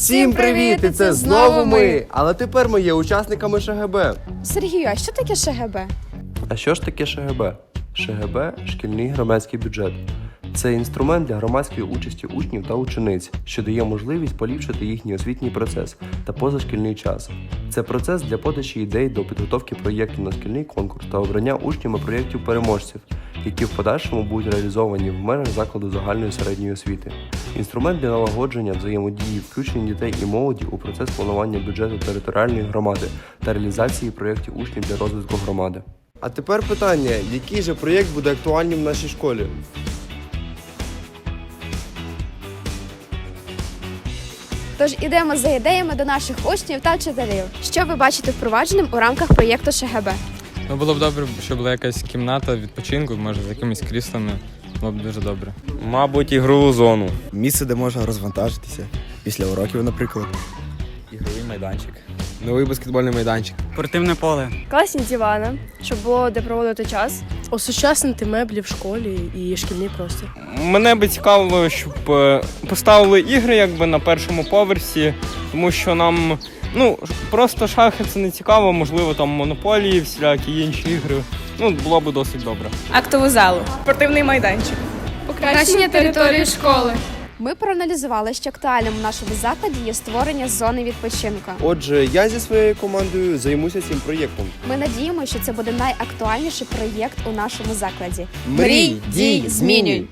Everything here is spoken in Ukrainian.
Всім привіт! І це знову ми! Але тепер ми є учасниками ШГБ. Сергію, а що таке ШГБ? А що ж таке ШГБ? ШГБ шкільний громадський бюджет. Це інструмент для громадської участі учнів та учениць, що дає можливість поліпшити їхній освітній процес та позашкільний час. Це процес для подачі ідей до підготовки проєктів на шкільний конкурс та обрання учнями проєктів переможців, які в подальшому будуть реалізовані в межах закладу загальної середньої освіти. Інструмент для налагодження взаємодії, включення дітей і молоді у процес планування бюджету територіальної громади та реалізації проєктів учнів для розвитку громади. А тепер питання: який же проєкт буде актуальним в нашій школі? Тож ідемо за ідеями до наших учнів та вчителів. Що ви бачите впровадженим у рамках проєкту ШГБ? Ну було б добре, щоб була якась кімната відпочинку, може з якимись кріслами. Було б дуже добре. Мабуть, ігрову зону. Місце, де можна розвантажитися після уроків, наприклад. Ігровий майданчик. Новий баскетбольний майданчик. Спортивне поле. Класні дивани, щоб було де проводити час. осучаснити меблі в школі і шкільний простір. Мене би цікавило, щоб е, поставили ігри якби на першому поверсі, тому що нам ну просто шахи це не цікаво, можливо, там монополії, всілякі інші ігри. Ну, було б досить добре. Актову залу. Спортивний майданчик. Покращення території школи. Ми проаналізували, що актуальним у нашому закладі є створення зони відпочинку. Отже, я зі своєю командою займуся цим проєктом. Ми надіємося, що це буде найактуальніший проєкт у нашому закладі. Мрій, дій, змінюй!